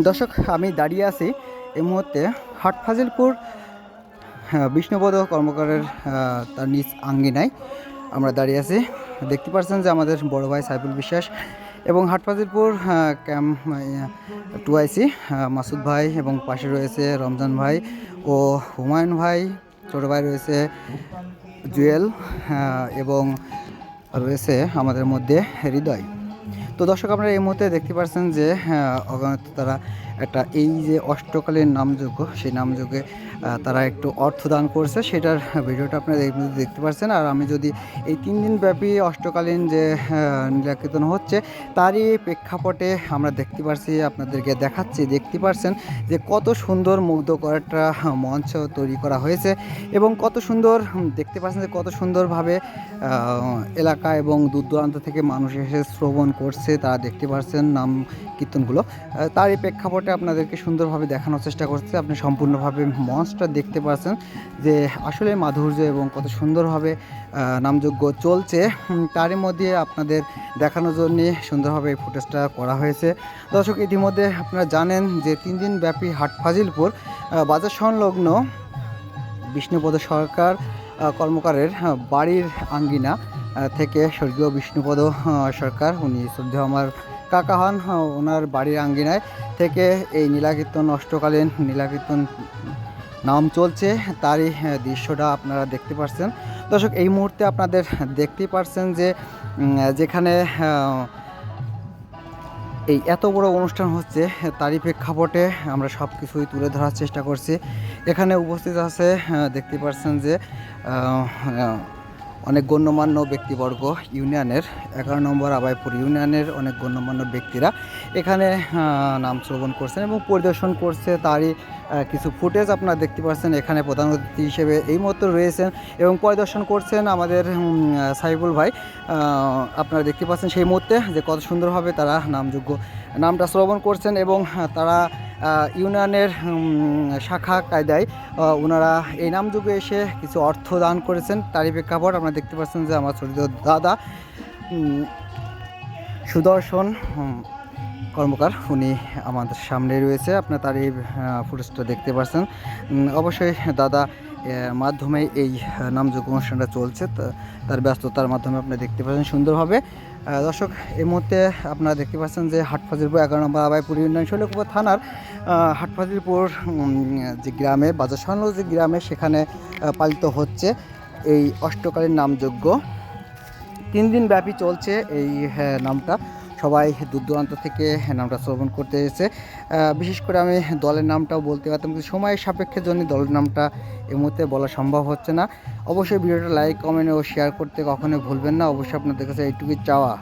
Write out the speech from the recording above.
দর্শক আমি দাঁড়িয়ে আছি এই মুহূর্তে হাট ফাজিলপুর হ্যাঁ, বিষ্ণুপদ কর্মকারের তার নিজ আঙ্গিনায় আমরা দাঁড়িয়ে আছি। দেখতে পাচ্ছেন যে আমাদের বড় ভাই সাইফুল বিশ্বাস এবং Hatfazilpur camp two IC Masud ভাই এবং পাশে রয়েছে রমজান ভাই ও হুমায়ুন ভাই ছোটো ভাই রয়েছে জুয়েল এবং রয়েছে আমাদের মধ্যে হৃদয়। তো দর্শক আপনারা এই মুহূর্তে দেখতে পাচ্ছেন যে অগণিত তারা একটা এই যে অষ্টকালীন নামযজ্ঞ সেই নামযজ্ঞে তারা একটু অর্থ দান করছে। সেটার ভিডিওটা আপনারা দেখতে পাচ্ছেন। আর আমি যদি এই তিন দিন ব্যাপী অষ্টকালীন যে আহ, নীলাকীর্তন হচ্ছে তারই প্রেক্ষাপটে আমরা দেখতে পাচ্ছি আপনাদেরকে দেখাচ্ছি দেখতে পাচ্ছেন যে কত সুন্দর মুগ্ধকর একটা মঞ্চ তৈরি করা হয়েছে এবং কত সুন্দর দেখতে পাচ্ছেন যে কত সুন্দরভাবে এলাকা এবং দূর দূরান্ত থেকে মানুষ এসে শ্রবণ করছে, তারা দেখতে পাচ্ছেন নাম কীর্তনগুলো। তার এই প্রেক্ষাপটে আপনাদেরকে সুন্দরভাবে দেখানোর চেষ্টা করছে। আপনি সম্পূর্ণভাবে মঞ্চটা দেখতে পাচ্ছেন যে আসলে মাধুর্য এবং কত সুন্দরভাবে নামযোগ্য চলছে। তারই মধ্যে আপনাদের দেখানোর জন্য সুন্দরভাবে এই ফুটেজটা করা হয়েছে। দর্শক, ইতিমধ্যে আপনারা জানেন যে তিন দিন ব্যাপী হাট ফাজিলপুর বাজার সংলগ্ন বিষ্ণুপদ সরকার কর্মকারের বাড়ির আঙ্গিনা। থেকে স্বর্গীয় বিষ্ণুপদ সরকার, উনি শ্রদ্ধেয় আমার কাকা হন ওনার বাড়ির আঙ্গিনায় থেকে এই নীলাকীর্তন অষ্টকালীন নীলাকীর্তন নাম চলছে, তারই দৃশ্যটা আপনারা দেখতে পাচ্ছেন দর্শক, এই মুহূর্তে আপনাদের দেখতে পাচ্ছেন যে যেখানে এই এত বড় অনুষ্ঠান হচ্ছে, তারই প্রেক্ষাপটে আমরা সব কিছুই তুলে ধরার চেষ্টা করছি। এখানে উপস্থিত আছে দেখতে পাচ্ছেন যে অনেক গণ্যমান্য ব্যক্তিবর্গ ইউনিয়নের, এগারো নম্বর আবাইপুর ইউনিয়নের অনেক গণ্যমান্য ব্যক্তিরা এখানে নাম শ্রবণ করছেন এবং পরিদর্শন করছে তারই কিছু ফুটেজ আপনারা দেখতে পাচ্ছেন। এখানে প্রধান অতিথি হিসেবে এই মুহূর্তে রয়েছেন এবং পরিদর্শন করছেন আমাদের সাইবুল ভাই। আপনারা দেখতে পাচ্ছেন সেই মুহূর্তে যে কত সুন্দরভাবে তারা নামযোগ্য, নামটা শ্রবণ করছেন এবং তারা ইউনিয়নের শাখা কায়দায় ওনারা এই নাম যুগে এসে কিছু অর্থ দান করেছেন। তারই প্রেক্ষাপট আপনারা দেখতে পাচ্ছেন যে আমার ছোট দাদা সুদর্শন কর্মকার উনি আমাদের সামনে রয়েছে। আপনার তার এই ফুটেজটা দেখতে পাচ্ছেন অবশ্যই দাদা মাধ্যমে এই নামযোগ্য অনুষ্ঠানটা চলছে। তার ব্যস্ততার মাধ্যমে আপনি দেখতে পাচ্ছেন সুন্দরভাবে। দর্শক এই মুহূর্তে আপনারা দেখতে পাচ্ছেন যে হাটফাজিলপুর এগারো নম্বর আবাইপুর ইউনিয়ন শৈলকুপা থানার আহ, হাটফাজিলপুর যে গ্রামে বাজার সংলগ্ন যে গ্রামে সেখানে পালিত হচ্ছে এই অষ্টকালীন নামযজ্ঞ। তিন দিন ব্যাপী চলছে এই হ্যাঁ, নামটা। সবাই দূর দূরান্ত থেকে নামটা শ্রবণ করতে এসেছে। বিশেষ করে আমি দলের নামটাও বলতে পারতাম, কিন্তু সময়ের সাপেক্ষে জন্য দলের নামটা এই মুহূর্তে বলা সম্ভব হচ্ছে না। অবশ্যই ভিডিওটা লাইক কমেন্ট ও শেয়ার করতে কখনোই ভুলবেন না। অবশ্যই আপনাদের কাছে এইটুকুই চাওয়া।